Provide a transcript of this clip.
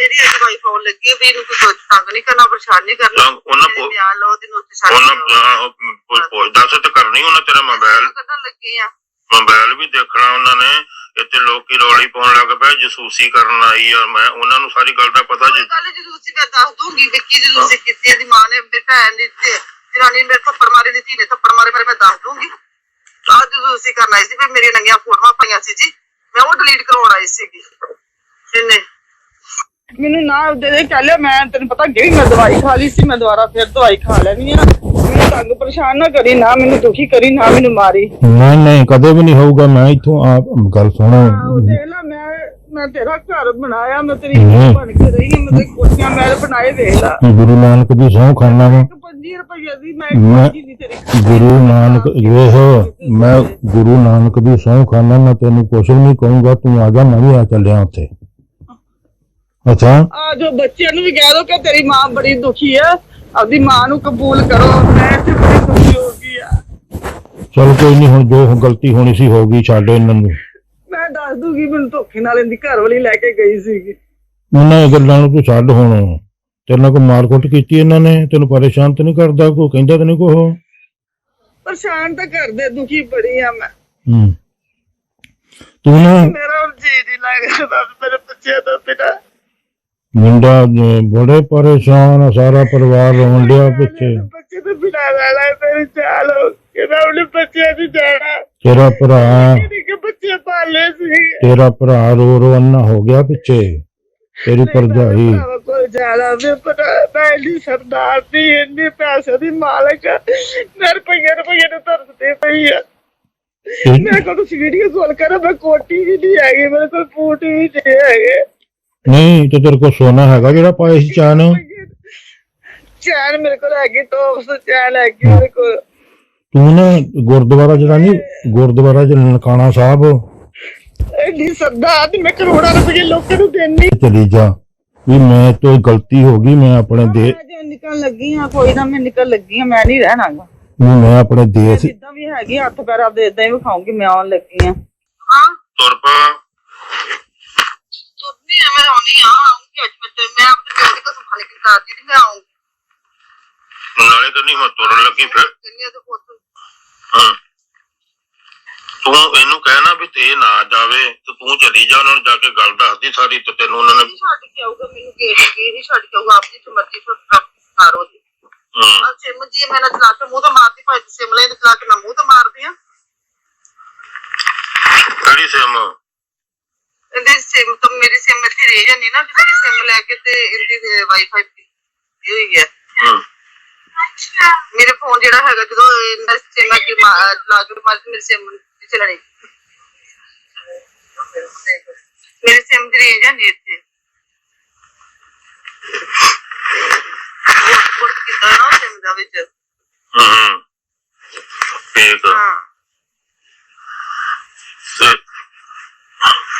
ਮੇਰੀ ਅੱਜ ਵਾਈਫ ਆਉਣ ਲੱਗੀ ਵੀ ਇਹਨੂੰ ਕੋਈ ਤੰਗ ਨਹੀਂ ਕਰਨਾ ਪਰੇਸ਼ਾਨ ਨਹੀਂ ਕਰਨਾ। ਉਹਨਾਂ ਕੋ ਬਿਆਨ ਲਓ ਤੇ ਨੋਟਿਸ ਛੱਡ ਉਹਨਾਂ ਦਿਓ ਅਹ, ਪੁੱਛ- ਪੁੱਛ ਦੱਸ ਤੇ ਕਰਨੀ ਉਹਨਾਂ ਤੇਰਾ ਮੋਬਾਈਲ। ਕੱਢਣ ਲੱਗੀ ਆ। ਮੋਬਾਈਲ ਵੀ ਦੇਖਣਾ ਉਹਨਾਂ ਨੇ ਇੱਥੇ ਲੋਕੀ ਰੌਲੀ ਪਾਉਣ ਲੱਗ ਪਏ ਜਸੂਸੀ ਕਰਨ ਆਈ ਆ। ਮੈਂ ਉਹਨਾਂ ਨੂੰ ਸਾਰੀ ਗੱਲ ਦਾ ਪਤਾ ਜੀ। ਗੱਲ ਜਦੋਂ ਤੁਸੀਂ ਮੈਂ ਦੱਸ ਦੂੰਗੀ ਕਿ ਕੀ ਜਦੋਂ ਤੁਸੀਂ ਕੀਤੀ ਇਹਦੀ ਮਾਂ ਨੇ ਮੇਰੀ ਭੈਣ ਨੇ ਤੇ ਜਨਾਨੀ ਮੇਰੇ ਥੱਪੜ ਮਾਰੇ ਦੀ ਧੀ ਨੇ ਥੱਪੜ ਮਾਰੇ ਮੇਰੇ ਮੈਂ ਦੱਸ ਦੂੰਗੀ। ਆਹ ਜਦੋਂ ਤੁਸੀਂ ਕਰਨ ਆਈ ਸੀ ਫਿਰ ਮੇਰੀਆਂ ਨੰਗੀਆਂ ਫੋਟੋਆਂ ਪਾਈਆਂ ਸੀ ਜੀ। ਮੈਂ ਉਹ ਡਿਲੀਟ ਕਰਵਾਉਣ ਆਈ ਸੀਗੀ। ਇਹਨੇ। ਮੈਨੂੰ ਨਾ ਦੇ ਦੇ ਕਹਿ ਲਿਆ ਮੈਂ ਤੈਨੂੰ ਪਤਾ ਗਈ ਮੈਂ ਦਵਾਈ ਖਾ ਲਈ ਸੀ ਮੈਂ ਦੁਬਾਰਾ ਫਿਰ ਦਵਾਈ ਖਾ ਲੈਣੀ ਆ। ਮੈਨੂੰ ਤੰਗ ਪਰੇਸ਼ਾਨ ਨਾ ਕਰੀ ਨਾ ਮੈਨੂੰ ਦੁਖੀ ਕਰੀ ਨਾ ਮੈਨੂੰ ਮਾਰੀ। ਨਹੀਂ ਨਹੀਂ ਕਦੇ ਵੀ ਨਹੀਂ ਹੋਊਗਾ ਮੈਂ ਇੱਥੋਂ ਆਪ ਗੱਲ ਸੁਣੋ। ਦੇਖ ਲੈ ਮੈਂ ਮੈਂ ਤੇਰਾ ਘਰ ਬਣਾਇਆ ਮੈਂ ਤੇਰੀ ਹਮ। ਬਣ ਕੇ ਰਹੀ ਹਾਂ ਮੈਂ ਤੇ ਕੋਠੀਆਂ ਮੈਂ ਬਣਾਏ ਵੇਖ ਲਾ। ਗੁਰੂ ਨਾਨਕ ਦੀ ਸਹੁੰ ਖਾਨਾ ਵਾ। 25 ਰੁਪਏ ਦੀ ਮੈਂ ਮੈਂ- ਕੋਈ ਨਹੀਂ ਤੇਰੀ ਗੁਰੂ ਨਾਨਕ ਮੈਂ ਗੁਰੂ ਨਾਨਕ ਦੀ ਸਹੁੰ ਖਾਨਾ ਮੈਂ ਤੈਨੂੰ ਕੁਛ ਨਹੀਂ ਕਹੂੰਗਾ ਤੂੰ ਆ ਜਾ ਮੈਂ ਵੀ ਆ ਚੱਲਿਆ ਉੱਥੇ। ਅੱਛਾ। ਆ ਜੋ ਬੱਚਿਆਂ ਨੂੰ ਵੀ ਕਹਿ ਦੋ ਕਿ ਤੇਰੀ ਮਾਂ ਬੜੀ ਦੁਖੀ ਆ। ਆਪਦੀ ਮਾਂ ਨੂੰ ਕਬੂਲ ਕਰੋ ਮੈਂ ਤੇ ਬੜੀ ਦੁਖੀ ਹੋ ਗਈ ਆ। ਚਲ ਕੋਈ ਨਹੀਂ ਹੁਣ ਜੋ ਗਲਤੀ ਹੋਣੀ ਸੀ ਹੋ ਗਈ ਛੱਡ ਇਹਨਾਂ ਨੂੰ। ਮੈਂ ਦੱਸ ਦੂਗੀ ਮੈਨੂੰ ਧੋਖੇ ਨਾਲ ਇਹਦੀ ਘਰ ਵਾਲੀ ਲੈ ਕੇ ਗਈ ਸੀਗੀ। ਉਹਨਾਂ ਇਹ ਗੱਲਾਂ ਨੂੰ ਤੂੰ ਛੱਡ ਹੁਣ। ਤੇਰੇ ਨਾਲ ਕੋਈ ਮਾਰਕੁੱਟ ਕੀਤੀ ਇਹਨਾਂ ਨੇ? ਤੈਨੂੰ ਪਰੇਸ਼ਾਨ ਤੇ ਨਹੀਂ ਕਰਦਾ ਕੋਈ? ਕਹਿੰਦਾ ਤੇ ਨਹੀਂ ਕੋ ਪਰੇਸ਼ਾਨ ਤਾਂ ਕਰਦੇ ਦੁਖੀ ਬੜੀ ਆ ਮੈਂ। ਹੂੰ। ਤੂੰ ਨਾ ਮੇਰਾ ਹੁਣ ਜੀ ਨਹੀਂ ਲੱਗਦਾ ਮੇਰੇ ਬੱਚਿਆਂ ਦਾ ਬਿਨਾ ਮੁੰਡਾ ਅਹ, ਬੜੇ ਪਰੇਸ਼ਾਨ ਆ ਸਾਰਾ ਪਰਿਵਾਰ ਰੋਣ ਡਿਆ ਪਿੱਛੇ। ਬੱਚੇ ਤੋਂ ਬਿਨਾ ਰਹਿਣਾ ਮੇਰੇ ਚਾਲ ਕਿਹਦਾ ਉਹਨੇ ਬੱਚਿਆਂ ਦੀ ਜਾਣਾ ਤੇਰਾ ਭਰਾ ਕਿ ਬੱਚੇ ਪਾਲੇ ਸੀ? ਤੇਰਾ ਭਰਾ ਰੋ ਰੋ ਅੰਨਾ ਹੋ ਗਿਆ ਪਿੱਛੇ। ਤੇਰੀ ਭਰਜਾਈ। ਭਰਾਵਾਂ ਕੋਲ ਜਾਣਾ ਵੇ ਪਰ ਮੈਂ ਨਹੀਂ ਸਰਦਾਰ ਦੀ ਇੰਨੇ ਪੈਸੇ ਦੀ ਮਾਲਕ। ਮੈਂ ਰੁਪਈਏ ਰੁਪਈਏ ਨੂੰ ਤਰਸਦੇ ਪਈ ਆ। ਮੈਂ ਕੋਲ ਵੀਡੀਓ ਕਾਲ ਕਰੋ ਮੈਂ ਕੋਟੀ ਵੀ ਨਹੀਂ ਹੈਗੀ ਮੇਰੇ ਕੋਲ ਬੂਟ ਵੀ ਨਹੀਂ ਹੈਗੇ। ਨਹੀਂ ਤੇ ਤੇਰੇ ਕੋਲ ਸੋਨਾ ਹੈਗਾ ਜਿਹੜਾ ਪਾਇਆ ਸੀ ਚਾਨ। ਚੈਨ ਮੇਰੇ ਕੋਲ ਹੈਗੀ ਟੋਪਸ ਚੈਨ ਹੈਗੀ ਮੇਰੇ ਕੋਲ। ਤੂੰ ਨਾ ਗੁਰਦੁਆਰਾ ਜਿਹੜਾ ਨਹੀਂ ਗੁਰਦੁਆਰਾ ਚ ਨਨਕਾਣਾ ਸਾਹਿਬ। ਇੰਨੀ ਸਰਦਾਰ ਦੀ ਮੈਂ ਕਰੋੜਾਂ ਰੁਪਏ ਲੋਕਾਂ ਨੂੰ ਦੇਣੀ। ਚਲੀ ਜਾ। ਵੀ ਮੈਂ ਤੋਂ ਗਲਤੀ ਹੋ ਗਈ ਮੈਂ ਆਪਣੇ ਦੇ ਨਿਕਲ ਲੱਗੀ ਆ ਕੋਈ ਨਾ ਮੈਂ ਨਿਕਲ ਲੱਗੀ ਆ ਮੈਂ ਨਹੀਂ ਰਹਿਣਾਗਾ। ਵੀ ਮੈਂ ਆਪਣੇ ਦੇਸ਼ ਜਿੱਦਾਂ ਵੀ ਹੈਗੀ ਹੱਥ ਪੈਰ ਆਪਦੇ ਇਦਾਂ ਹੀ ਵਿਖਾਉਂਗੀ ਮੈਂ ਆਉਣ ਲੱਗੀ ਆ ਹਾਂ। ਤੁਰ ਪਾ ਤੁਰਨੀ ਆ ਮੈਂ ਆਉਣੀ ਆ ਆਉਂਗੀ ਅੱਜ ਮੈਂ ਤੇ- ਮੈਂ ਆਪਣੇ ਪਿਓ ਦੀ ਕਰਦੀ ਤੇ ਮੈਂ ਆਉਂਗੀ ਨਾਲੇ ਤਾਂ ਨਹੀਂ ਮੈਂ ਤੁਰਨ ਲੱਗੀ ਫਿਰ। ਕਿੰਨੀ ਤੇ ਪੁੱਤ। ਹਾਂ। ਤੂੰ ਇਹਨੂੰ ਕਹਿਣਾ ਵੀ ਤੇ ਨਾ ਜਾਵੇ ਤੇ ਤੂੰ ਚਲੀ ਜਾ ਉਹਨਾਂ ਨੂੰ ਜਾ ਕੇ ਗੱਲ ਦੱਸਦੀ ਸਾਰੀ ਤੇ ਤੈਨੂੰ ਉਹਨਾਂ ਨੇ ਨਹੀਂ ਛੱਡ ਕੇ ਆਊਗਾ ਮੈਨੂੰ ਗੇਟ ਅੱਗੇ ਨਹੀਂ ਛੱਡ ਕੇ ਆਊਗਾ ਆਪ ਜਿੱਥੇ ਮਰਜ਼ੀ ਤੋਂ ਕਾਰੋ ਦੀ ਹੂੰ। ਆ ਸਿਮ ਜੀ ਮੈਂ ਨਾ ਚਲਾ ਕੇ ਮੂੰਹ ਤੇ ਮਾਰਦੀ ਭਾਈ ਸਿਮ ਲੈ ਤੇ ਚਲਾ ਕੇ ਮੈਂ ਮੂੰਹ ਤੇ ਮਾਰਦੀ ਆ। ਕਿਹੜੀ ਸਿਮ? ਇਹਦੇ ਸਿਮ ਤੋਂ ਮੇਰੀ ਸਿਮ ਇੱਥੇ ਰਹਿ ਜਾਂਦੀ ਨਾ ਕਿਸੇ ਦੀ ਸਿਮ ਲੈ ਕੇ ਤੇ ਇਹਦੀ ਵਾਈਫਾਈ ਇਹ ਹੋਈ ਹੈ। ਹੂੰ। ਮੇਰੇ ਫੋਨ ਜਿਹੜਾ ਹੈਗਾ ਜਦੋਂ ਇਹਨਾਂ ਸਿਮ ਅੱਗੇ ਲਾ ਕੇ ਮਾਰ ਮੇਰੀ ਸਿਮ ਨਹੀਂ ਚੱਲਣੀ ਮੇਰੇ ਸਿਮ ਦੀ ਰੇਂਜ ਨਹੀਂ ਇੱਥੇ। ਬਹੁਤ ਕਿਦਾਂ ਨਾ ਸਿਮ ਦਾ ਵਿੱਚ। ਹੂੰ ਹੂੰ। ਠੀਕ